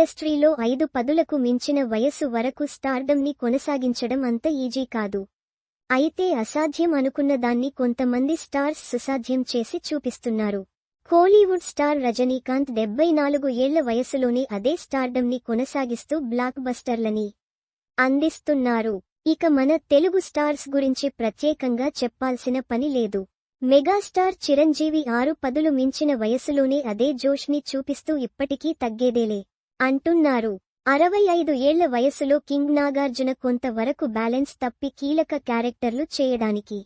ఇండస్ట్రీలో ఐదు పదులకు మించిన వయస్సు వరకు స్టార్డమ్ని కొనసాగించడం అంత ఈజీ కాదు. అయితే అసాధ్యం అనుకున్న దాన్ని కొంతమంది స్టార్స్ సుసాధ్యం చేసి చూపిస్తున్నారు. కోలీవుడ్ స్టార్ రజనీకాంత్ డెబ్బై నాలుగు ఏళ్ళ వయసులోనే అదే స్టార్డమ్ని కొనసాగిస్తూ బ్లాక్ బస్టర్లని అందిస్తున్నారు. ఇక మన తెలుగు స్టార్స్ గురించి ప్రత్యేకంగా చెప్పాల్సిన పని లేదు. మెగాస్టార్ చిరంజీవి ఆరు పదులు మించిన వయసులోనే అదే జోష్ని చూపిస్తూ ఇప్పటికీ తగ్గేదేలే. అంటున్నారు. అరవై ఐదు ఏళ్ళ వయసులో కింగ్ నాగార్జున కొంతవరకు బ్యాలెన్స్ తప్పి కీలక క్యారెక్టర్లు చేయడానికి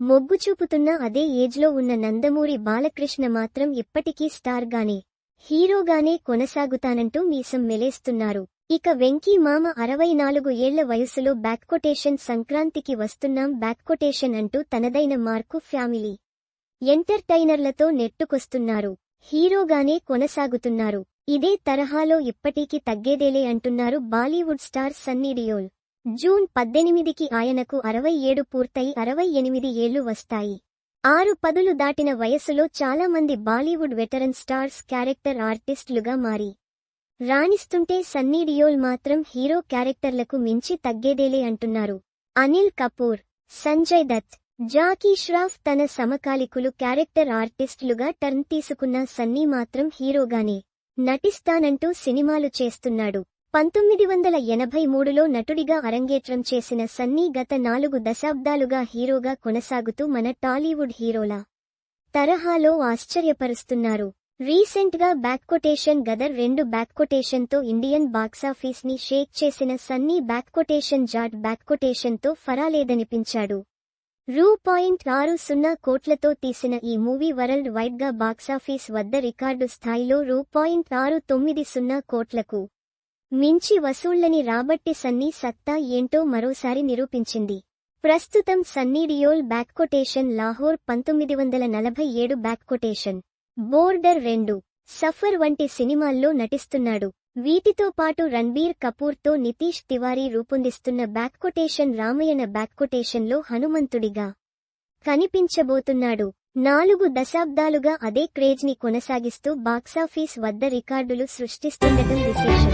మొగ్గు చూపుతున్న అదే ఏజ్లో ఉన్న నందమూరి బాలకృష్ణ మాత్రం ఇప్పటికీ స్టార్గానే హీరోగానే కొనసాగుతానంటూ మీసం మెలేస్తున్నారు. ఇక వెంకీ మామ అరవై నాలుగు ఏళ్ళ వయసులో బ్యాక్కొటేషన్ సంక్రాంతికి వస్తున్నాం బ్యాక్కొటేషన్ అంటూ తనదైన మార్కు ఫ్యామిలీ ఎంటర్టైనర్లతో నెట్టుకొస్తున్నారు. హీరోగానే కొనసాగుతున్నారు. ఇదే తరహాలో ఇప్పటికీ తగ్గేదేలే అంటున్నారు Bollywood star Sunny Deol June పద్దెనిమిదికి ఆయనకు అరవై ఏడు పూర్తయి అరవై ఎనిమిది ఏళ్ళు వస్తాయి. ఆరు పదులు దాటిన వయసులో చాలామంది బాలీవుడ్ వెటరన్ స్టార్స్ క్యారెక్టర్ ఆర్టిస్టులుగా మారి. రాణిస్తుంటే సన్నీ డియోల్ మాత్రం హీరో క్యారెక్టర్లకు మించి తగ్గేదేలే అంటున్నారు. అనిల్ కపూర్ సంజయ్ దత్ జాకీ ష్రాఫ్ తన సమకాలికులు క్యారెక్టర్ ఆర్టిస్టులుగా టర్న్ తీసుకున్న సన్నీ మాత్రం హీరోగానే. నటిస్తానంటూ సినిమాలు చేస్తున్నాడు. పంతొమ్మిది వందల ఎనభై మూడులో నటుడిగా అరంగేట్రం చేసిన సన్నీ గత నాలుగు దశాబ్దాలుగా హీరోగా కొనసాగుతూ మన టాలీవుడ్ హీరోల తరహాలో ఆశ్చర్యపరుస్తున్నారు. రీసెంట్గా బ్యాక్కొటేషన్ గదర్ రెండు బ్యాక్కొటేషన్తో ఇండియన్ బాక్సాఫీస్ని షేక్ చేసిన సన్నీ బ్యాక్కొటేషన్ జాట్ బ్యాక్కొటేషన్తో ఫరాలేదనిపించాడు. రూ పాయింట్ ఆరు సున్నా కోట్లతో తీసిన ఈ మూవీ వరల్డ్ వైడ్గా బాక్సాఫీస్ వద్ద రికార్డు స్థాయిలో రూ పాయింట్ ఆరు తొమ్మిది సున్నా కోట్లకు మించి వసూళ్ళని రాబట్టి సన్నీ సత్తా ఏంటో మరోసారి నిరూపించింది. ప్రస్తుతం సన్నీ డియోల్ బ్యాక్కొటేషన్ లాహోర్ పంతొమ్మిది వందల నలభై ఏడు బ్యాక్కొటేషన్ బోర్డర్ రెండు సఫర్ వంటి సినిమాల్లో నటిస్తున్నాడు. వీటితో పాటు రణ్బీర్ కపూర్తో నితీష్ తివారీ రూపొందిస్తున్న బ్యాక్కొటేషన్ రామయణ బ్యాక్కొటేషన్లో హనుమంతుడిగా కనిపించబోతున్నాడు. నాలుగు దశాబ్దాలుగా అదే క్రేజ్ని కొనసాగిస్తూ బాక్సాఫీస్ వద్ద రికార్డులు సృష్టిస్తుండటం విశేషం.